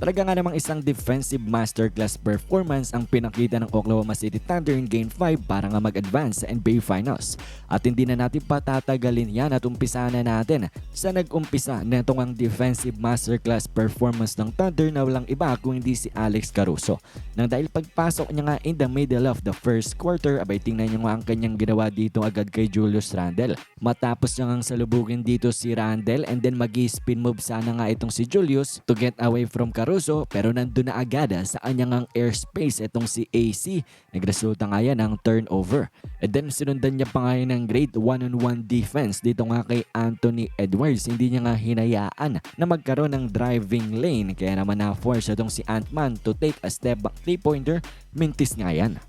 Talaga nga namang isang defensive masterclass performance ang pinakita ng Oklahoma City Thunder in Game 5 para nga mag-advance sa NBA Finals. At hindi na natin patatagalin yan at umpisa na natin sa nag-umpisa netong ang defensive masterclass performance ng Thunder na walang iba kung hindi si Alex Caruso. Nang dahil pagpasok niya nga in the middle of the first quarter, abay tingnan niyo nga ang kanyang ginawa dito agad kay Julius Randle. Matapos niya nga salubugin dito si Randle and then mag spin move sana nga itong si Julius to get away from Caruso pero nandun na agad ah, sa kanyang ang airspace itong si AC. Nagresulta nga yan ng turnover. And then sinundan niya pa nga yan ng great one-on-one defense dito nga kay Anthony Edwards. Hindi niya nga hinayaan na magkaroon ng driving lane kaya naman na-force itong si Ant-Man to take a step back three-pointer. Mintis nga yan.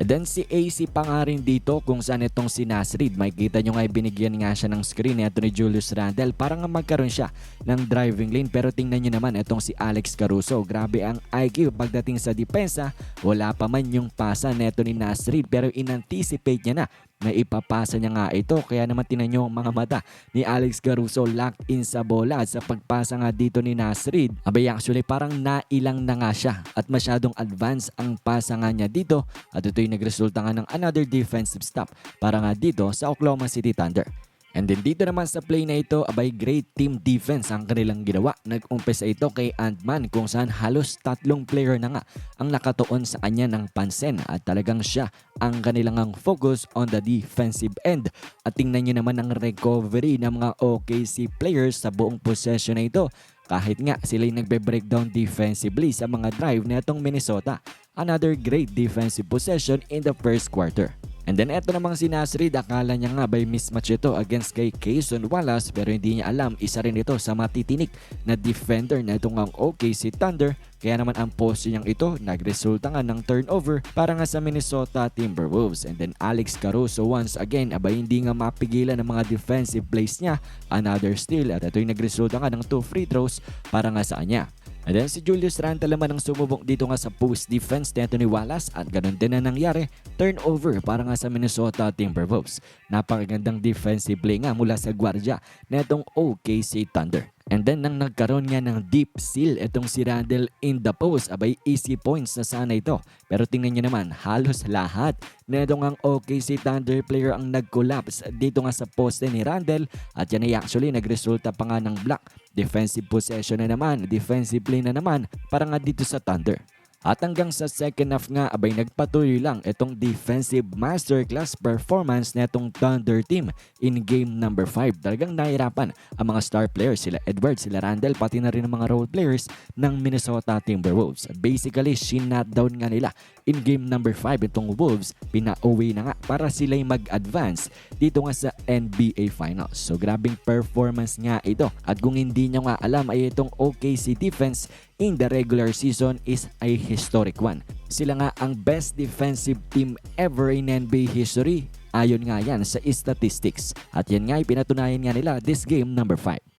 And then si AC pa nga rin dito kung saan itong si Nasrid. Makikita nyo nga binigyan nga siya ng screen ito ni Julius Randle para nga magkaroon siya ng driving lane. Pero tingnan nyo naman itong si Alex Caruso. Grabe ang IQ pagdating sa depensa. Wala pa man yung pasa neto ni Nasrid pero in-anticipate niya na na ipapasa niya nga ito. Kaya naman tinan nyo ang mga mata ni Alex Caruso locked in sa bola at sa pagpasa nga dito ni Nasrid. Abay actually parang nailang na nga siya at masyadong advance ang pasa nga niya dito at ito'y nagresulta nga ng another defensive stop para nga dito sa Oklahoma City Thunder. And then dito naman sa play na ito, abay great team defense ang kanilang ginawa. Nag-umpisa ito kay Ant-Man kung saan halos tatlong player na nga ang nakatuon sa kanya ng pansin at talagang siya ang kanilang ang focus on the defensive end. At tingnan nyo naman ang recovery ng mga OKC players sa buong possession na ito kahit nga sila'y nagbe-breakdown defensively sa mga drive na itong Minnesota. Another great defensive possession in the first quarter. And then eto namang si Nasrid, akala niya nga by mismatch ito against kay Kayson Wallace pero hindi niya alam isa rin ito sa matitinik na defender na itong ang OKC Thunder kaya naman ang post niyang ito nagresulta nga ng turnover para nga sa Minnesota Timberwolves. And then Alex Caruso once again abay hindi nga mapigilan ng mga defensive plays niya. Another steal at ito'y nagresulta nga ng 2 free throws para nga sa kanya. And then si Julius Randle naman ang sumubok dito nga sa post defense ni Wallace at ganun din na nangyari. Turnover para nga sa Minnesota Timberwolves. Napakagandang defensive play nga mula sa gwardya na itong OKC Thunder. And then nang nagkaroon nga ng deep seal itong si Randle in the post, abay easy points na sana ito. Pero tingnan nyo naman, halos lahat na itong ang OKC Thunder player ang nag-collapse dito nga sa poste ni Randle at yan ay actually nagresulta pa nga ng block. Defensive possession na naman, defensive play na naman para nga dito sa Thunder. At hanggang sa second half nga abay nagpatuloy lang itong defensive masterclass performance na itong Thunder team in game number 5. Talagang nahirapan ang mga star players sila Edwards, sila Randall, pati na rin ang mga role players ng Minnesota Timberwolves. Basically, shinut down nga nila in game number 5 itong Wolves. Pinauwi na nga para sila'y mag-advance dito nga sa NBA Finals. So grabing performance nga ito. At kung hindi nyo nga alam ay itong OKC defense in the regular season is a historic one. Sila nga ang best defensive team ever in NBA history. Ayon nga yan sa statistics. At yan nga ay pinatunayan nga nila this game number 5.